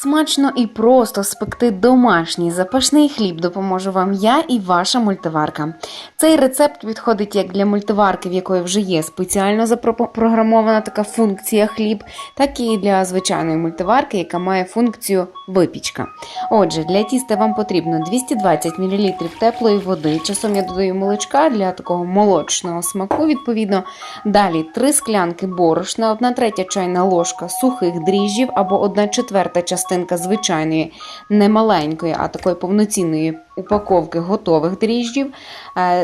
Смачно і просто спекти домашній запашний хліб допоможу вам я і ваша мультиварка. Цей рецепт підходить як для мультиварки, в якої вже є спеціально запрограмована така функція хліб, так і для звичайної мультиварки, яка має функцію випічка. Отже, для тіста вам потрібно 220 мл теплої води. Часом я додаю молочка для такого молочного смаку, відповідно. Далі 3 склянки борошна, 1 третя чайна ложка сухих дріжджів або 1 четверта частинка звичайної, не маленької, а такої повноцінної упаковки готових дріжджів,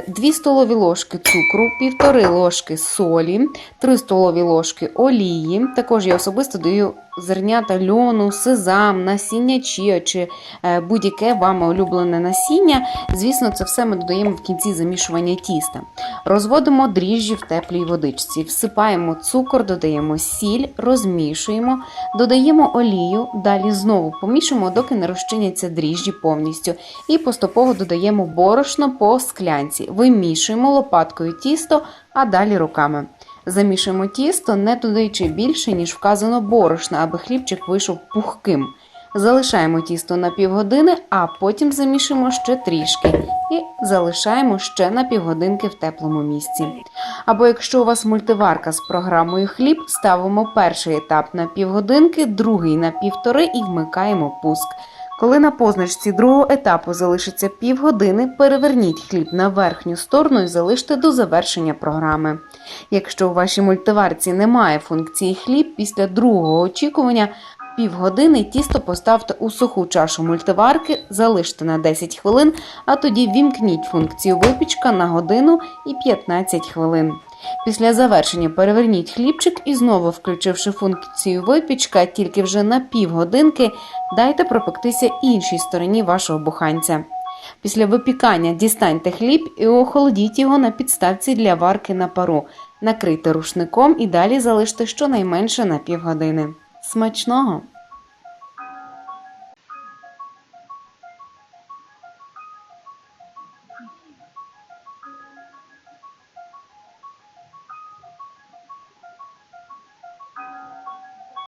2 столові ложки цукру, 1,5 ложки солі, 3 столові ложки олії. Також я особисто даю зернята льону, сезам, насіння чія чи е, будь-яке вами улюблене насіння. Звісно, це все ми додаємо в кінці замішування тіста. Розводимо дріжджі в теплій водичці, всипаємо цукор, додаємо сіль, розмішуємо, додаємо олію, далі знову помішуємо, доки не розчиняться дріжджі повністю. І поступово додаємо борошно по склянці. Вимішуємо лопаткою тісто, а далі руками. Замішуємо тісто, не додаючи більше, ніж вказано борошна, аби хлібчик вийшов пухким. Залишаємо тісто на півгодини, а потім замішуємо ще трішки і залишаємо ще на півгодинки в теплому місці. Або якщо у вас мультиварка з програмою хліб, ставимо перший етап на півгодинки, другий на півтори і вмикаємо пуск. Коли на позначці другого етапу залишиться півгодини, переверніть хліб на верхню сторону і залиште до завершення програми. Якщо у вашій мультиварці немає функції хліб, після другого очікування півгодини тісто поставте у суху чашу мультиварки, залиште на 10 хвилин, а тоді вімкніть функцію випічка на годину і 15 хвилин. Після завершення переверніть хлібчик і знову, включивши функцію випічка, тільки вже на півгодинки, дайте пропектися іншій стороні вашого буханця. Після випікання дістаньте хліб і охолодіть його на підставці для варки на пару. Накрийте рушником і далі залиште щонайменше на півгодини. Смачного!